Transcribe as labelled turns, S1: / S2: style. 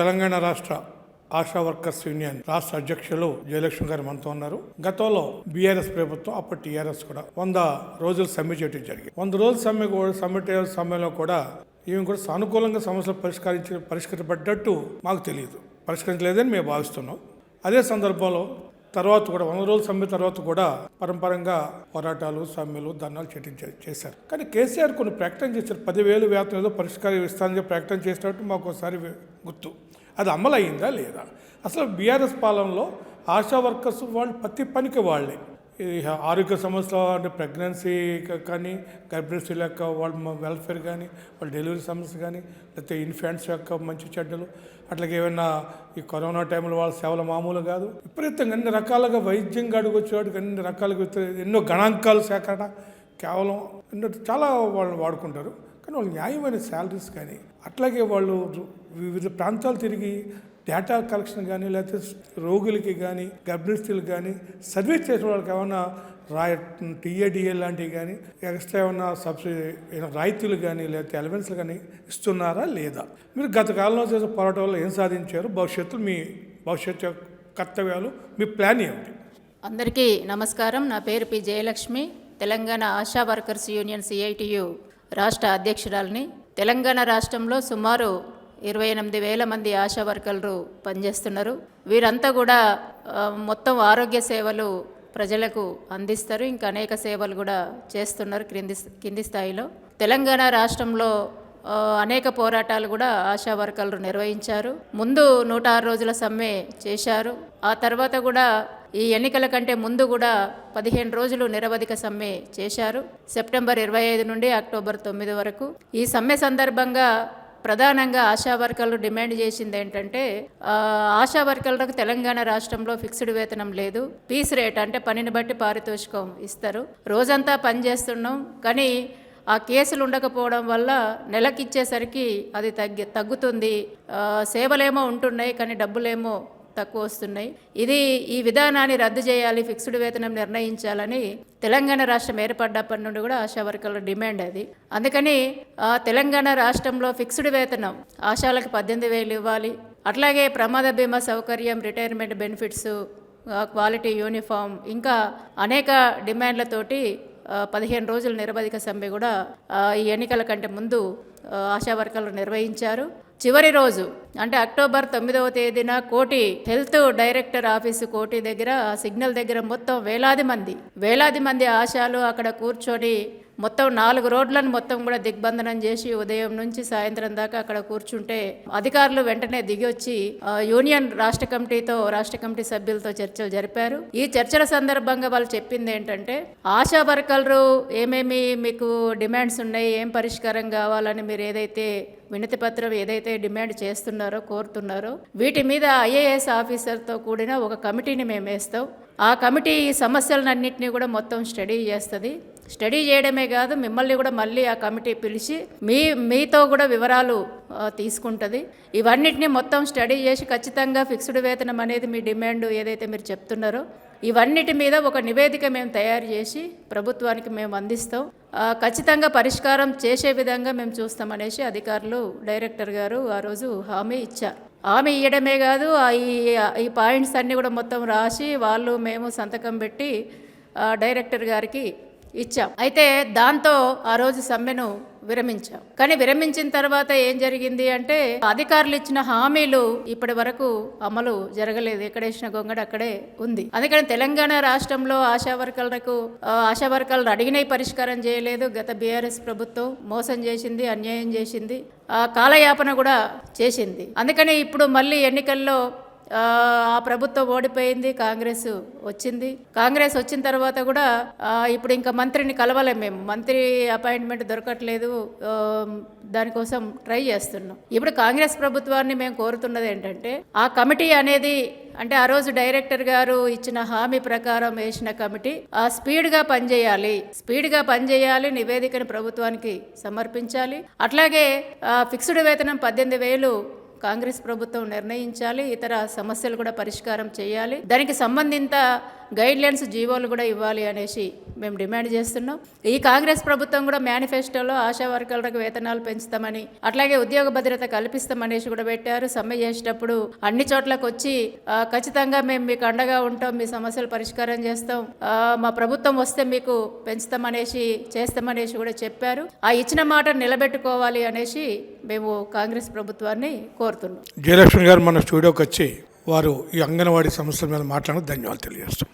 S1: తెలంగాణ రాష్ట్ర ASHA workers union రాష్ట్ర అధ్యక్షులు జయలక్ష్మి గారు మనతో ఉన్నారు. గతంలో బీఆర్ఎస్ ప్రభుత్వం అప్పటి టీఆర్ఎస్ కూడా వంద రోజులు సమ్మె చేయడం జరిగింది. వంద రోజుల సమ్మె కూడా సమ్మె సమయంలో కూడా ఈమె కూడా సానుకూలంగా సమస్యలు పరిష్కరించి పరిష్కరించబడ్డట్టు మాకు తెలియదు. పరిష్కరించలేదని మేము భావిస్తున్నాం. అదే సందర్భంలో తర్వాత కూడా వంద రోజుల సమ్మె తర్వాత కూడా పరంపరంగా పోరాటాలు సమ్మెలు ధర్నాలు చేయడం చేశారు. కానీ కేసీఆర్ కొన్ని ప్రకటన చేశారు. పదివేలు వేతనం ఏదో పరిష్కారం ఇస్తానని ప్రకటన చేసినట్టు మాకు ఒకసారి గుర్తు. అది అమలు లేదా? అసలు బీఆర్ఎస్ పాలనలో ఆశా వర్కర్స్ వాళ్ళు ప్రతి పనికి వాళ్ళే. ఈ ఆరోగ్య సమస్యలు అంటే ప్రెగ్నెన్సీ కానీ గర్భిణీల యొక్క వాళ్ళ వెల్ఫేర్ కానీ వాళ్ళ డెలివరీ సమస్య కానీ లేకపోతే ఇన్ఫాంట్స్ యొక్క మంచి చెడ్డలు అట్లాగే ఏమైనా ఈ కరోనా టైంలో వాళ్ళ సేవలు మామూలు కాదు. విపరీతంగా అన్ని రకాలుగా వైద్యం అడుగొచ్చేవాడికి అన్ని రకాలుగా ఎన్నో గణాంకాలు సేకరణ కేవలం ఎన్నో చాలా వాళ్ళు వాడుకుంటారు. కానీ వాళ్ళు న్యాయమైన శాలరీస్ కానీ అట్లాగే వాళ్ళు వివిధ ప్రాంతాలు తిరిగి డేటా కలెక్షన్ కానీ లేకపోతే రోగులకి కానీ గర్భిణీ కానీ సర్వీస్ చేసే వాళ్ళకి ఏమైనా రాయ టీఏడిఏ లాంటివి కానీ ఎక్స్ట్రా ఏమైనా సబ్సిడీ ఏమైనా రాయితీలు కానీ లేకపోతే ఎలవెన్స్లు కానీ ఇస్తున్నారా లేదా? మీరు గత కాలంలో చేసే పోరాటం వల్ల ఏం సాధించారు? భవిష్యత్తు మీ భవిష్యత్తు కర్తవ్యాలు మీ ప్లాన్ ఏమిటి?
S2: అందరికీ నమస్కారం. నా పేరు P Jayalakshmi. Telangana ASHA workers union CITU. రాష్ట్ర అధ్యక్షురాలని. తెలంగాణ రాష్ట్రంలో సుమారు ఇరవై ఎనిమిది వేల మంది ఆశా వర్కర్లు పనిచేస్తున్నారు. వీరంతా కూడా మొత్తం ఆరోగ్య సేవలు ప్రజలకు అందిస్తారు. ఇంకా అనేక సేవలు కూడా చేస్తున్నారు క్రింది కింది స్థాయిలో. తెలంగాణ రాష్ట్రంలో అనేక పోరాటాలు కూడా ఆశా వర్కర్లు నిర్వహించారు. ముందు నూట ఆరు రోజుల సమ్మె చేశారు. ఆ తర్వాత కూడా ఈ ఎన్నికల కంటే ముందు కూడా పదిహేను రోజులు నిరవధిక సమ్మె చేశారు. సెప్టెంబర్ ఇరవై ఐదు నుండి అక్టోబర్ తొమ్మిది వరకు. ఈ సమ్మె సందర్భంగా ప్రధానంగా ఆశా వర్కర్లు డిమాండ్ చేసింది ఏంటంటే ఆశా వర్కర్లకు తెలంగాణ రాష్ట్రంలో ఫిక్స్డ్ వేతనం లేదు. పీస్ రేట్ అంటే పనిని బట్టి పారితోషికం ఇస్తారు. రోజంతా పని చేస్తున్నాం కానీ ఆ కేసులు ఉండకపోవడం వల్ల నెలకిచ్చేసరికి అది తగ్గి తగ్గుతుంది. సేవలేమో ఉంటున్నాయి కానీ డబ్బులేమో తక్కువ వస్తున్నాయి. ఇది ఈ విధానాన్ని రద్దు చేయాలి ఫిక్స్డ్ వేతనం నిర్ణయించాలని తెలంగాణ రాష్ట్రం ఏర్పడ్డప్పటి నుండి కూడా ఆశా వర్కర్ల డిమాండ్ అది. అందుకని తెలంగాణ రాష్ట్రంలో ఫిక్స్డ్ వేతనం ఆశాలకు పద్దెనిమిది వేలు ఇవ్వాలి. అట్లాగే ప్రమాద బీమా సౌకర్యం రిటైర్మెంట్ బెనిఫిట్స్ క్వాలిటీ యూనిఫామ్ ఇంకా అనేక డిమాండ్లతోటి పదిహేను రోజుల నిరవధిక సమ్మె కూడా ఈ ఎన్నికల కంటే ముందు ఆశా వర్కర్లు నిర్వహించారు. చివరి రోజు అంటే అక్టోబర్ తొమ్మిదవ తేదీన కోటి హెల్త్ డైరెక్టర్ ఆఫీసు కోటి దగ్గర ఆ సిగ్నల్ దగ్గర మొత్తం వేలాది మంది వేలాది మంది ఆశాలు అక్కడ కూర్చొని మొత్తం నాలుగు రోడ్లను మొత్తం కూడా దిగ్బంధనం చేసి ఉదయం నుంచి సాయంత్రం దాకా అక్కడ కూర్చుంటే అధికారులు వెంటనే దిగి వచ్చి యూనియన్ రాష్ట్ర కమిటీతో రాష్ట్ర కమిటీ సభ్యులతో చర్చలు జరిపారు. ఈ చర్చల సందర్భంగా వాళ్ళు చెప్పింది ఏంటంటే ఆశా వర్కర్లు ఏమేమి మీకు డిమాండ్స్ ఉన్నాయి ఏం పరిష్కారం కావాలని మీరు ఏదైతే వినతి పత్రం ఏదైతే డిమాండ్ చేస్తున్నారో కోరుతున్నారో వీటి మీద ఐఏఎస్ ఆఫీసర్తో కూడిన ఒక కమిటీని మేము వేస్తాం. ఆ కమిటీ ఈ సమస్యలన్నింటినీ కూడా మొత్తం స్టడీ చేస్తుంది. స్టడీ చేయడమే కాదు మిమ్మల్ని కూడా మళ్ళీ ఆ కమిటీ పిలిచి మీ మీతో కూడా వివరాలు తీసుకుంటుంది. ఇవన్నిటిని మొత్తం స్టడీ చేసి ఖచ్చితంగా ఫిక్స్డ్ వేతనం అనేది మీ డిమాండ్ ఏదైతే మీరు చెప్తున్నారో ఇవన్నిటి మీద ఒక నివేదిక మేము తయారు చేసి ప్రభుత్వానికి మేము అందిస్తాం. ఖచ్చితంగా పరిష్కారం చేసే విధంగా మేము చూస్తామనేసి అధికారులు డైరెక్టర్ గారు ఆ రోజు హామీ ఇచ్చారు. హామీ ఇవ్వడమే కాదు ఈ ఈ పాయింట్స్ అన్నీ కూడా మొత్తం రాసి వాళ్ళు మేము సంతకం పెట్టి డైరెక్టర్ గారికి ఇచ్చాం. అయితే దాంతో ఆ రోజు సమ్మెను విరమించాం. కానీ విరమించిన తర్వాత ఏం జరిగింది అంటే అధికారులు ఇచ్చిన హామీలు ఇప్పటి వరకు అమలు జరగలేదు. ఎక్కడేసిన గొంగడ అక్కడే ఉంది. అందుకని తెలంగాణ రాష్ట్రంలో ఆశా వర్కర్లకు ఆ, ఆశా వర్కర్లు అడిగినవి పరిష్కారం చేయలేదు. గత బీఆర్ఎస్ ప్రభుత్వం మోసం చేసింది అన్యాయం చేసింది. ఆ కాలయాపన కూడా చేసింది. అందుకని ఇప్పుడు మళ్ళీ ఎన్నికల్లో ఆ ప్రభుత్వం ఓడిపోయింది కాంగ్రెస్ వచ్చింది. కాంగ్రెస్ వచ్చిన తర్వాత కూడా ఇప్పుడు ఇంకా మంత్రిని కలవలేం మేము. మంత్రి అపాయింట్మెంట్ దొరకట్లేదు దానికోసం ట్రై చేస్తున్నాం. ఇప్పుడు కాంగ్రెస్ ప్రభుత్వాన్ని మేము కోరుతున్నది ఏంటంటే ఆ కమిటీ అనేది అంటే ఆ రోజు డైరెక్టర్ గారు ఇచ్చిన హామీ ప్రకారం వేసిన కమిటీ ఆ స్పీడ్గా పనిచేయాలి. స్పీడ్గా పనిచేయాలి నివేదికను ప్రభుత్వానికి సమర్పించాలి. అట్లాగే ఫిక్స్డ్ వేతనం పద్దెనిమిది వేలు కాంగ్రెస్ ప్రభుత్వం నిర్ణయించాలి ఇతర సమస్యలు కూడా పరిష్కారం చేయాలి. దానికి సంబంధిత గైడ్లైన్స్ జీవోలు కూడా ఇవ్వాలి అనేసి మేము డిమాండ్ చేస్తున్నాం. ఈ కాంగ్రెస్ ప్రభుత్వం కూడా మేనిఫెస్టోలో ఆశా వర్కర్లకు వేతనాలు పెంచుతామని అట్లాగే ఉద్యోగ భద్రత కల్పిస్తామనేసి కూడా పెట్టారు. సమ్మె చేసేటప్పుడు అన్ని చోట్లకు వచ్చి ఖచ్చితంగా మేము మీకు అండగా ఉంటాం మీ సమస్యలు పరిష్కారం చేస్తాం. మా ప్రభుత్వం వస్తే మీకు పెంచుతామనేసి చేస్తామనేసి కూడా చెప్పారు. ఆ ఇచ్చిన మాట నిలబెట్టుకోవాలి అనేసి మేము కాంగ్రెస్ ప్రభుత్వాన్ని కోరుతున్నాం.
S1: జయలక్ష్మి గారు మన స్టూడియోకి వచ్చి వారు ఈ అంగన్వాడీ సమస్యల మీద మాట్లాడడం ధన్యవాదాలు తెలియజేస్తాం